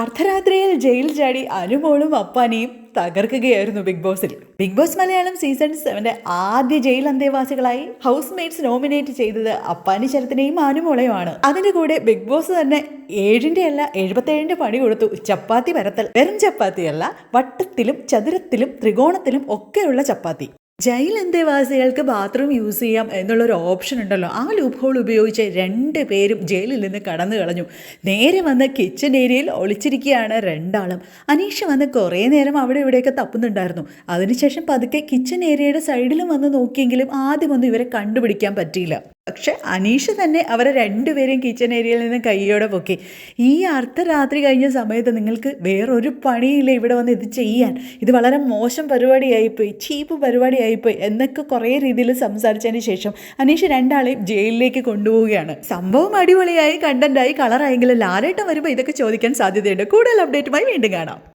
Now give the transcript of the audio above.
അർദ്ധരാത്രിയിൽ ജയിൽ ചാടി അനുമോളും അപ്പാനിയും തകർക്കുകയായിരുന്നു ബിഗ് ബോസിൽ. ബിഗ് ബോസ് മലയാളം സീസൺ സെവന്റെ ആദ്യ ജയിൽ അന്തേവാസികളായി ഹൗസ് മേറ്റ്സ് നോമിനേറ്റ് ചെയ്തത് അപ്പാനി ശരത്തിനെയും ആനുമോളയുമാണ് അതിന്റെ കൂടെ ബിഗ് ബോസ് തന്നെ ഏഴിന്റെ അല്ല എഴുപത്തേഴിന്റെ പണി കൊടുത്തു ചപ്പാത്തി പരത്തൽ. വെറും ചപ്പാത്തിയല്ല വട്ടത്തിലും ചതുരത്തിലും ത്രികോണത്തിലും ഒക്കെയുള്ള ചപ്പാത്തി. ജയിൽ അന്തേവാസികൾക്ക് ബാത്റൂം യൂസ് ചെയ്യാം എന്നുള്ളൊരു ഓപ്ഷൻ ഉണ്ടല്ലോ. ആ ലൂപ്പ് ഹോൾ ഉപയോഗിച്ച് രണ്ട് പേരും ജയിലിൽ നിന്ന് കടന്നു കളഞ്ഞു. നേരെ വന്ന് കിച്ചൺ ഏരിയയിൽ ഒളിച്ചിരിക്കുകയാണ് രണ്ടാളും. അനീഷ് വന്ന് കുറേ നേരം അവിടെ ഇവിടെയൊക്കെ തപ്പുന്നുണ്ടായിരുന്നു. അതിനുശേഷം പതുക്കെ കിച്ചൺ ഏരിയയുടെ സൈഡിലും വന്ന് നോക്കിയെങ്കിലും ആദ്യമൊന്നും ഇവരെ കണ്ടുപിടിക്കാൻ പറ്റിയില്ല. പക്ഷെ അനീഷ് തന്നെ അവരെ രണ്ടുപേരെയും കിച്ചൺ ഏരിയയിൽ നിന്ന് കൈയോടെ പൊക്കി. ഈ അർദ്ധരാത്രി കഴിഞ്ഞ സമയത്ത് നിങ്ങൾക്ക് വേറൊരു പണിയില്ല ഇവിടെ വന്ന് ഇത് ചെയ്യാൻ. ഇത് വളരെ മോശം പരിപാടിയായിപ്പോയി ചീപ്പ് പരിപാടിയായിപ്പോയി എന്നൊക്കെ കുറേ രീതിയിൽ സംസാരിച്ചതിന് ശേഷം അനീഷ് രണ്ടാളെയും ജയിലിലേക്ക് കൊണ്ടുപോവുകയാണ്. സംഭവം അടിപൊളിയായി കണ്ടന്റായി കളറായെങ്കിലും ലാലേട്ടം വരുമ്പോൾ ഇതൊക്കെ ചോദിക്കാൻ സാധ്യതയുണ്ട്. കൂടുതൽ അപ്ഡേറ്റുമായി വീണ്ടും കാണാം.